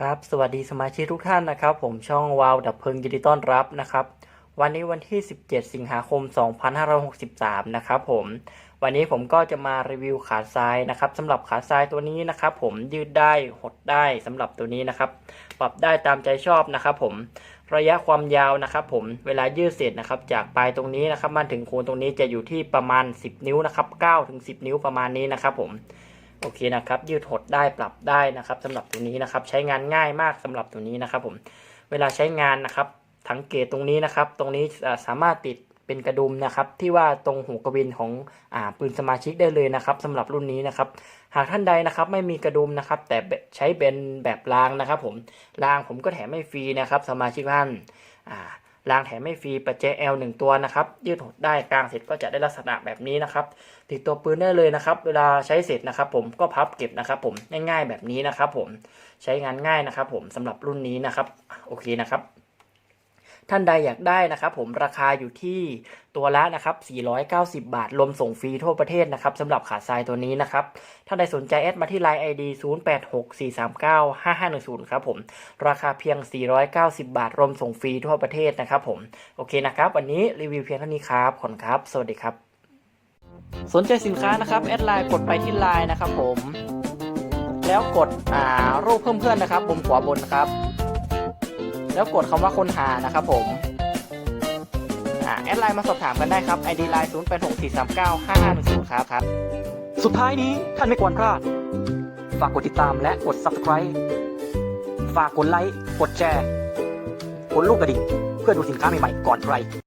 ครับสวัสดีสมาชิกทุกท่านนะครับ ผมช่องวาวดับเพลิงยินดีต้อนรับนะครับ วันนี้วันที่ 17 สิงหาคม 2563 นะครับผมวันนี้ผมก็จะมารีวิวขาทรายนะครับสำหรับขาทรายตัวนี้นะครับ ผมยืดได้หดได้สำหรับตัวนี้นะครับ ปรับได้ตามใจชอบนะครับผมระยะความยาวนะครับผมเวลายืดเสร็จนะครับ จากปลายตรงนี้นะครับมาถึงโคนตรงนี้จะอยู่ที่ประมาณ 10 นิ้วนะครับ9ถึง10 นิ้วประมาณนี้นะครับผม โอเคนะครับ ยืดหดได้ปรับได้นะครับสำหรับตัวนี้นะครับ ใช้งานง่ายมากสำหรับตัวนี้นะครับ ผมเวลาใช้งานนะครับสังเกตตรงนี้นะครับ ตรงนี้สามารถติดเป็นกระดุมนะครับ ที่ว่าตรงหูกระบินของอปืนสมาชิกได้เลยนะครับสำหรับรุ่นนี้นะครับ หากท่านใดนะครับไม่มีกระดุมนะครับ แต่ใช้เป็นแบบรางนะครับ ผมรางผมก็แถมให้ฟรีนะครับ สมาชิกท่านอ่า รางแถมไม่ฟรีประแจ L หนึ่งตัวนะครับยืดหดได้กลางเสร็จก็จะได้ลักษณะแบบนี้นะครับ ติดตัวปืนได้เลยนะครับ เวลาใช้เสร็จนะครับ ผมก็พับเก็บนะครับ ผมง่ายๆแบบนี้นะครับ ผมใช้งานง่ายนะครับ ผมสำหรับรุ่นนี้นะครับโอเคนะครับ ท่านใดอยากได้นะครับผมราคาอยู่ที่ตัวละนะครับ490 บาท รวมส่งฟรีทั่วประเทศนะครับสำหรับขาทรายตัวนี้นะครับถ้านใดสนใจแอดมาที่ Line ID 0864395510 ครับผมราคาเพียง 490 บาท รวมส่งฟรีทั่วประเทศนะครับผมโอเคนะครับ วันนี้รีวิวเพียงเท่านี้ครับขอบคุณครับ สวัสดีครับ สนใจสินค้านะครับแอดไลน์กดไปที่ไลน์นะครับผมแล้วกดอ่ารูปเพิ่มเพื่อนนะครับมุมขวาบนครับ แล้วกดคำว่าค้นหานะครับผมอ่าแอดไลน์มาสอบถามกันได้ครับ ID ไลน์0864395510ครับครับ สุดท้ายนี้ท่านไม่ควรพลาด ฝากกดติดตามและกด subscribe ฝากกดไลค์ กดแชร์ กดลูกกระดิ่ง เพื่อดูสินค้าใหม่ๆก่อนใคร